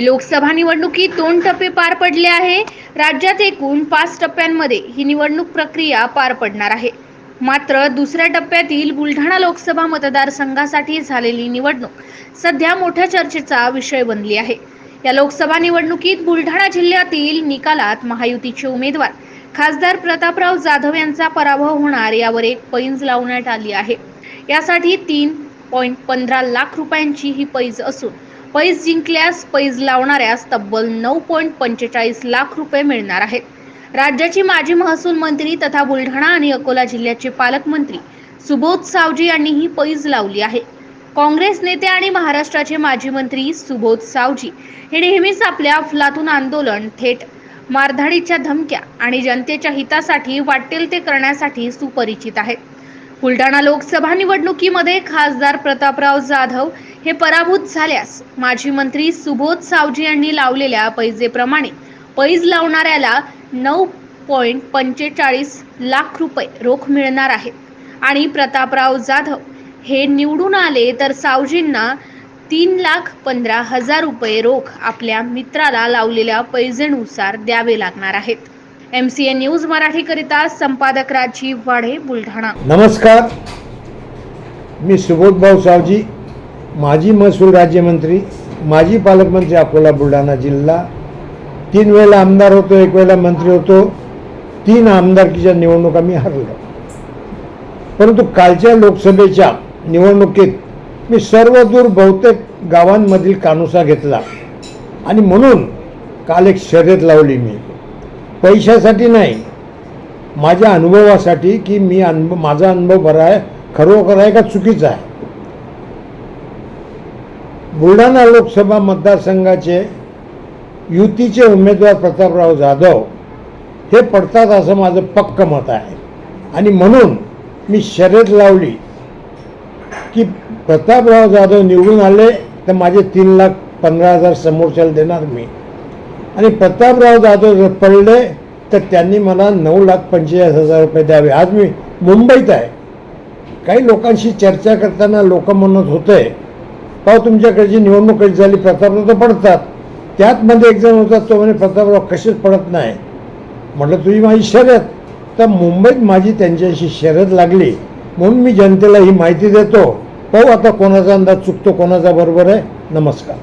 लोकसभा निवडणुकीत दोन टप्पे पार पडले आहे. राज्यात एकूण पाच टप्प्यांमध्ये ही निवडणूक प्रक्रिया पार पडणार आहे. मात्र दुसऱ्या टप्प्यातील बुलढाणा लोकसभा मतदारसंघासाठी झालेली निवडणूक सध्या मोठ्या चर्चेचा विषय बनली आहे. या लोकसभा निवडणुकीत बुलढाणा जिल्ह्यातील निकालात महायुतीचे उमेदवार खासदार प्रतापराव जाधव यांचा पराभव होणार यावर एक पैंज लावण्यात आली आहे. यासाठी तीन पॉईंट पंधरा लाख रुपयांची ही पैज असून पैज जिंकल्यास पैज लावणाऱ्यास तब्बल नऊ पॉईंट पंचेचाळीस लाख रुपये मिळणार आहेत. राज्याची माजी महसूल मंत्री तथा बुलढाणा आणि अकोला जिल्ह्याचे पालकमंत्री सुबोध सावजी यांनी ही पैज लावली आहे. काँग्रेस नेते आणि महाराष्ट्राचे माजी मंत्री सुबोध सावजी हे नेहमीच आपल्या अफलातून आंदोलन थेट मारधाडीच्या धमक्या आणि जनतेच्या हितासाठी वाटेल ते करण्यासाठी सुपरिचित आहेत. बुलढाणा लोकसभा निवडणुकीमध्ये खासदार प्रतापराव जाधव हे पराभूत झाल्यास माजी मंत्री सुबोध सावजी यांनी लावलेल्या पैजेप्रमाणे पैज लावणाऱ्याला नऊ पॉईंट पंचेचाळीस लाख रुपये रोख मिळणार आहेत आणि प्रतापराव जाधव हे निवडून आले तर सावजींना तीन लाख पंधरा हजार रुपये रोख आपल्या मित्राला लावलेल्या पैजेनुसार द्यावे लागणार आहेत. एम सी ए न्यूज मराठीकरिता संपादक राजीव वाढे बुलढाणा. नमस्कार. मी सुबोधभाऊ सावजी माजी महसूल राज्यमंत्री माजी पालकमंत्री अकोला बुलढाणा जिल्हा तीन वेळेला आमदार होतो एक वेळेला मंत्री होतो तीन आमदारकीच्या निवडणुका मी हरलो परंतु कालच्या लोकसभेच्या निवडणुकीत मी सर्वदूर बहुतेक गावांमधील कानुसा घेतला आणि म्हणून काल एक शर्यत लावली मी. पैशासाठी नाही माझ्या अनुभवासाठी की मी अनुभव माझा अनुभव बरा आहे खरोखर आहे का चुकीचा आहे. बुलढाणा लोकसभा मतदारसंघाचे युतीचे उमेदवार प्रतापराव जाधव हे पडतात असं माझं पक्क मत आहे. आणि म्हणून मी शर्यत लावली की प्रतापराव जाधव निवडून आले तर माझे तीन लाख पंधरा हजार समोरच्याला देणार मी. आणि प्रतापराव जाधव जर पडले तर त्यांनी मला नऊ लाख पंचेचाळीस हजार रुपये द्यावे. आज मी मुंबईत आहे. काही लोकांशी चर्चा करताना लोक म्हणत होते पाहू तुमच्याकडची निवडणूक कशी झाली प्रतापराव तर पडतात. त्यात मध्ये एक जण होता तो म्हणे प्रतापराव कसेच पडत नाही. म्हटलं तुझी माझी शर्यत. तर मुंबईत माझी त्यांच्याशी शर्यत लागली. म्हणून मी जनतेला ही माहिती देतो. पाहू आता कोणाचा अंदाज चुकतो कोणाचा बरोबर आहे. नमस्कार.